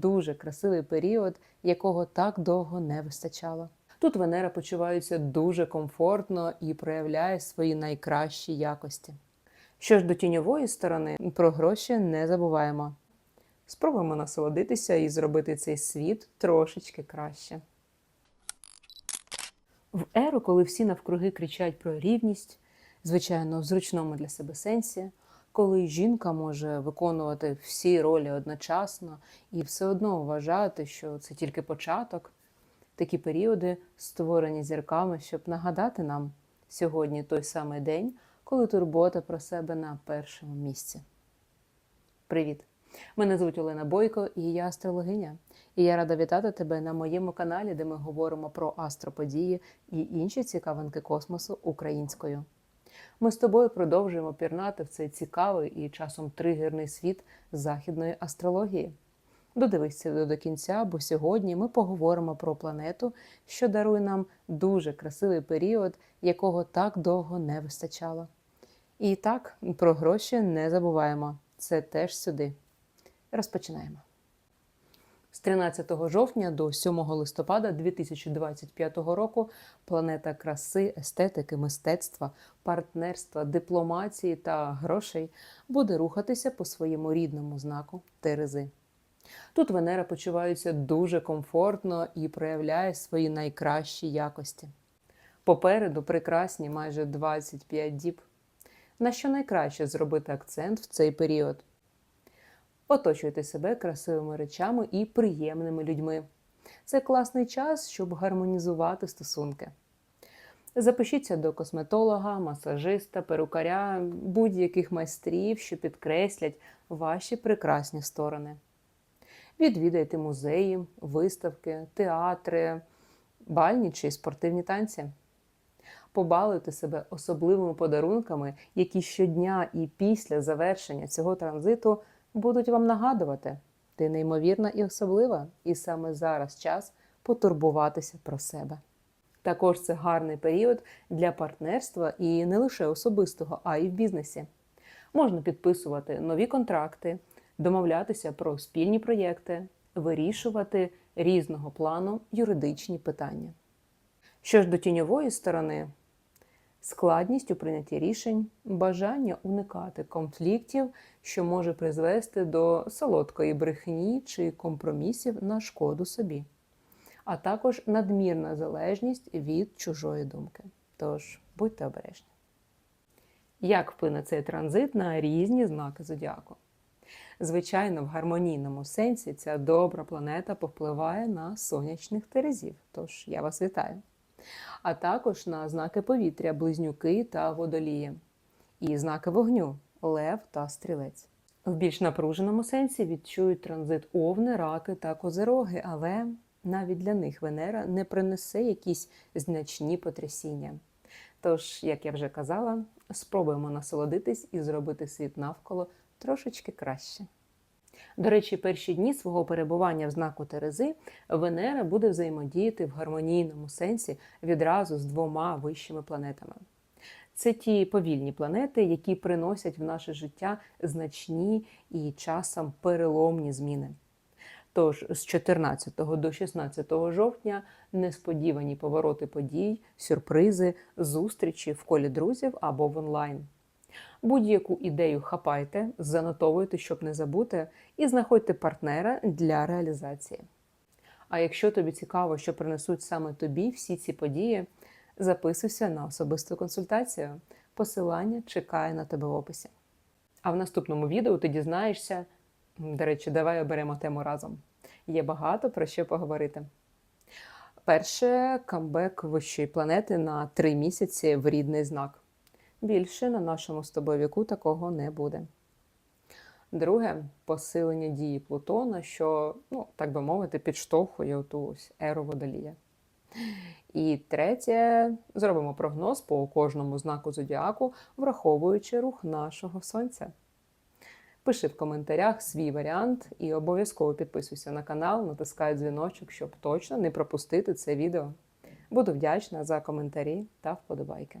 дуже красивий період, якого так довго не вистачало. Тут Венера почувається дуже комфортно і проявляє свої найкращі якості. Що ж до тіньової сторони, про гроші не забуваємо. Спробуємо насолодитися і зробити цей світ трошечки краще. В еру, коли всі навкруги кричать про рівність, звичайно, в зручному для себе сенсі, коли жінка може виконувати всі ролі одночасно і все одно вважати, що це тільки початок, такі періоди створені зірками, щоб нагадати нам сьогодні той самий день, коли турбота про себе на першому місці. Привіт! Мене звуть Олена Бойко, і я астрологиня. І я рада вітати тебе на моєму каналі, де ми говоримо про астроподії і інші цікавинки космосу українською. Ми з тобою продовжуємо пірнати в цей цікавий і часом тригерний світ західної астрології. Додивись це до кінця, бо сьогодні ми поговоримо про планету, що дарує нам дуже красивий період, якого так довго не вистачало. І так, про гроші не забуваємо. Це теж сюди. Розпочинаємо. З 13 жовтня до 7 листопада 2025 року планета краси, естетики, мистецтва, партнерства, дипломатії та грошей буде рухатися по своєму рідному знаку Терези. Тут Венера почувається дуже комфортно і проявляє свої найкращі якості. Попереду прекрасні майже 25 діб. На що найкраще зробити акцент в цей період? Оточуйте себе красивими речами і приємними людьми. Це класний час, щоб гармонізувати стосунки. Запишіться до косметолога, масажиста, перукаря, будь-яких майстрів, що підкреслять ваші прекрасні сторони. Відвідайте музеї, виставки, театри, бальні чи спортивні танці. Побалуйте себе особливими подарунками, які щодня і після завершення цього транзиту будуть вам нагадувати, ти неймовірна і особлива, і саме зараз час потурбуватися про себе. Також це гарний період для партнерства і не лише особистого, а й в бізнесі. Можна підписувати нові контракти, домовлятися про спільні проєкти, вирішувати різного плану юридичні питання. Що ж до тіньової сторони, складність у прийнятті рішень, бажання уникати конфліктів, що може призвести до солодкої брехні чи компромісів на шкоду собі, а також надмірна залежність від чужої думки. Тож будьте обережні. Як вплине цей транзит на різні знаки зодіаку? Звичайно, в гармонійному сенсі ця добра планета повпливає на сонячних терезів. Тож я вас вітаю а також на знаки повітря, близнюки та водолії, і знаки вогню лев та стрілець. В більш напруженому сенсі відчують транзит овни, раки та козероги, але навіть для них Венера не принесе якісь значні потрясіння. Тож, як я вже казала, спробуємо насолодитись і зробити світ навколо трошечки краще. До речі, перші дні свого перебування в знаку Терези Венера буде взаємодіяти в гармонійному сенсі відразу з двома вищими планетами. Це ті повільні планети, які приносять в наше життя значні і часом переломні зміни. Тож з 14 до 16 жовтня несподівані повороти подій, сюрпризи, зустрічі в колі друзів або в онлайн. Будь-яку ідею хапайте, занотовуйте, щоб не забути, і знаходьте партнера для реалізації. А якщо тобі цікаво, що принесуть саме тобі всі ці події, записуйся на особисту консультацію. Посилання чекає на тебе в описі. А в наступному відео ти дізнаєшся, до речі, давай оберемо тему разом. Є багато про що поговорити. Перше камбек вищої планети на три місяці в рідний знак. Більше на нашому з тобою віку такого не буде. Друге посилення дії Плутона, що, ну, так би мовити, підштовхує оту ось еру водолія. І третє, зробимо прогноз по кожному знаку зодіаку, враховуючи рух нашого сонця. Пиши в коментарях свій варіант і обов'язково підписуйся на канал, натискай дзвіночок, щоб точно не пропустити це відео. Буду вдячна за коментарі та вподобайки.